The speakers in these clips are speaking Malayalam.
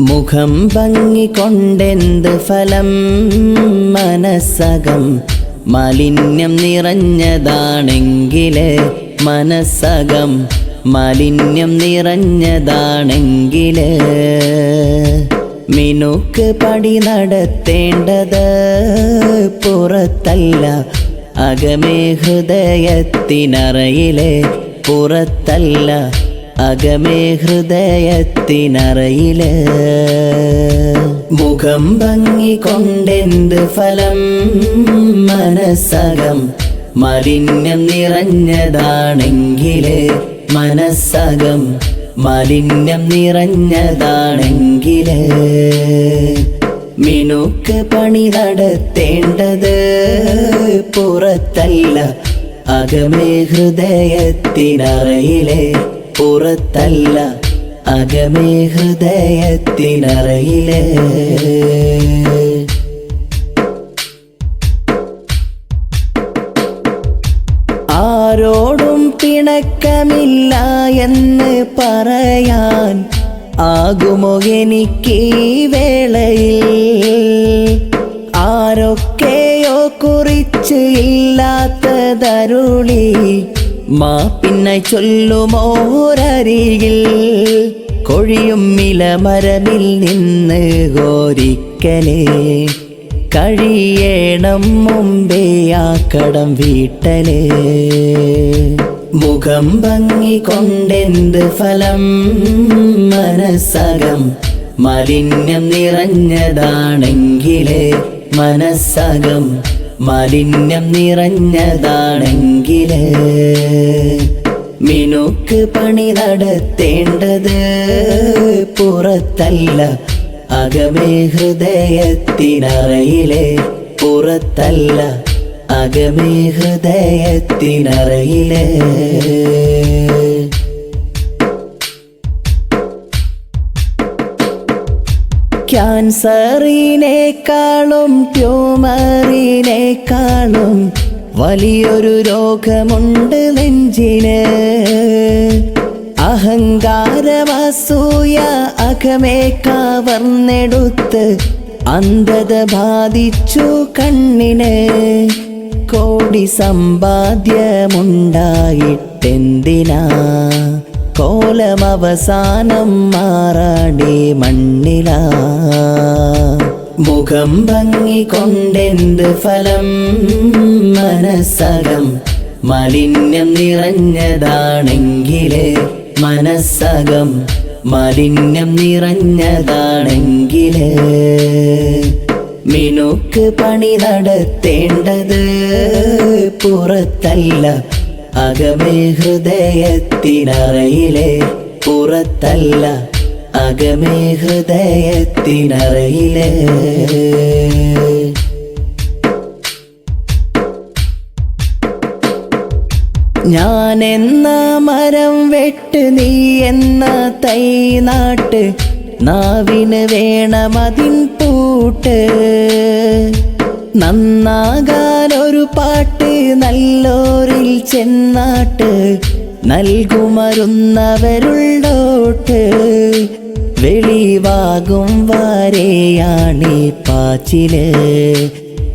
മുഖം ഭംഗിക്കൊണ്ടെന്ത് ഫലം? മനസ്സകം മാലിന്യം നിറഞ്ഞതാണെങ്കിൽ മനസ്സകം മാലിന്യം നിറഞ്ഞതാണെങ്കിൽ മിനുക്ക് പടി നടത്തേണ്ടത് പുറത്തല്ല. അകമേ ഹൃദയത്തിനറയിലെ പുറത്തല്ല. അകമേ ഹൃദയത്തിനറയിൽ. മുഖം ഭംഗിക്കൊണ്ടെന്ത് ഫലം? മനസ്സകം മലിന്യം നിറഞ്ഞതാണെങ്കിൽ മനസ്സകം മലിന്യം നിറഞ്ഞതാണെങ്കിൽ മിനുക്ക് പണി നടത്തേണ്ടത് പുറത്തല്ല അകമേ ഹൃദയത്തിനറയിലെ. പുറത്തല്ല അകമേ ഹൃദയത്തിനറയിലെ. ആരോടും പിണക്കമില്ല എന്ന് പറയാൻ ആകുമോ എനിക്ക് വേളയിൽ? ആരൊക്കെയോ കുറിച്ച് ഇല്ലാത്തതരുളി മാ പിന്നെ ചൊല്ലുമോരരികിൽ കൊഴിയും ഇലമരമിൽ നിന്ന് കോരിക്കലേ. കഴിയണം മുമ്പേ ആ കടം വീട്ടലേ. മുഖം ഭംഗി കൊണ്ടെന്ത് ഫലം? മനസ്സകം മലിന്യം നിറഞ്ഞതാണെങ്കിലേ മനസ്സകം. മാലിന്യം നിറഞ്ഞതാണെങ്കിൽ മിനുക്ക് പണി നടത്തേണ്ടത് പുറത്തല്ല. അകമേ ഹൃദയത്തിനറയിലെ പുറത്തല്ല. അകമേ ഹൃദയത്തിനറയിലെ ക്യാൻസറിനേക്കാളും ട്യൂമറിനേക്കാളും വലിയൊരു രോഗമുണ്ട് നെഞ്ചിന്. അഹങ്കാരമസൂയ അകമേ കവർന്നെടുത്ത് അന്ധത ബാധിച്ചു കണ്ണിന്. കോടി സമ്പാദ്യമുണ്ടായിട്ടെന്തിനാ? കോലം അവസാനം മാറാടി മണ്ണില. മുഖം ഭംഗിക്കൊണ്ടെന്ത് ഫലം? മനസ്സകം മലിന്യം നിറഞ്ഞതാണെങ്കിൽ മനസ്സകം മലിന്യം നിറഞ്ഞതാണെങ്കിൽ. മിനുക്ക് പണി നടത്തേണ്ടത് പുറത്തല്ല അകമേ ഹൃദയത്തിനറയിലെ പുറത്തല്ല. അകമേ ഹൃദയത്തിനറയിലെ. ഞാൻ എന്ന മരം വെട്ട് നീ എന്ന തൈ നാട്ട് നാവിന് വേണമതിൻ പൂട്ട്. പാട്ട് നല്ലോരിൽ ചെന്നാട്ട് നൽകുമരുന്നവരുള്ളോട്ട്. വെളിവാകും വരെയാണീ പാച്ചിൽ.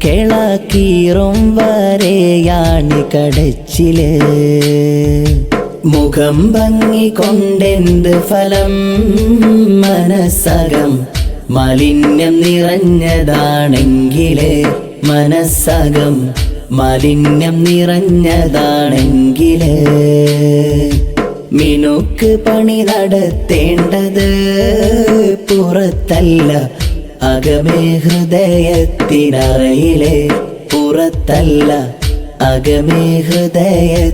കിളക്കീറും വരെയാണ് കടച്ചിൽ. മുഖം ഭംഗി കൊണ്ടെന്ത് ഫലം? മനസ്സകം മലിന്യം നിറഞ്ഞതാണെങ്കിലേ മനസ്സകം മാലിന്യം നിറഞ്ഞതാണെങ്കിൽ മിനുക്ക് പണി നടത്തേണ്ടത് പുറത്തല്ല. അകമേ ഹൃദയത്തിനറയിലെ പുറത്തല്ല. അകമേ ഹൃദയത്തിനറയിലെ